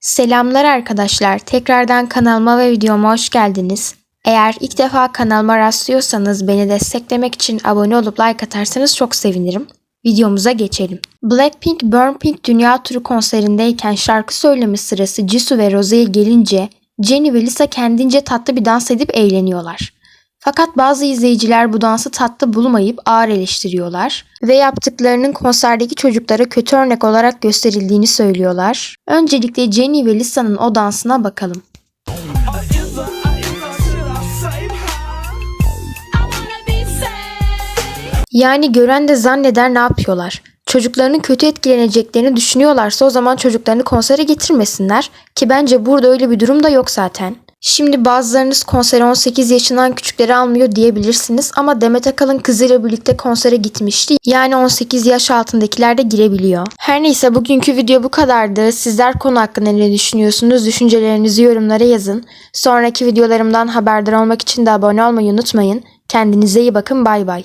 Selamlar arkadaşlar. Tekrardan kanalıma ve videoma hoş geldiniz. Eğer ilk defa kanalıma rastlıyorsanız beni desteklemek için abone olup like atarsanız çok sevinirim. Videomuza geçelim. Blackpink Burn Pink Dünya Turu konserindeyken şarkı söyleme sırası Jisoo ve Rose'ye gelince Jennie ve Lisa kendince tatlı bir dans edip eğleniyorlar. Fakat bazı izleyiciler bu dansı tatlı bulmayıp ağır eleştiriyorlar ve yaptıklarının konserdeki çocuklara kötü örnek olarak gösterildiğini söylüyorlar. Öncelikle Jennie ve Lisa'nın o dansına bakalım. Yani gören de zanneder ne yapıyorlar? Çocuklarının kötü etkileneceklerini düşünüyorlarsa o zaman çocuklarını konsere getirmesinler ki bence burada öyle bir durum da yok zaten. Şimdi bazılarınız konsere 18 yaşından küçükleri almıyor diyebilirsiniz ama Demet Akalın kızıyla birlikte konsere gitmişti. Yani 18 yaş altındakiler de girebiliyor. Her neyse bugünkü video bu kadardı. Sizler konu hakkında ne düşünüyorsunuz? Düşüncelerinizi yorumlara yazın. Sonraki videolarımdan haberdar olmak için de abone olmayı unutmayın. Kendinize iyi bakın bay bay.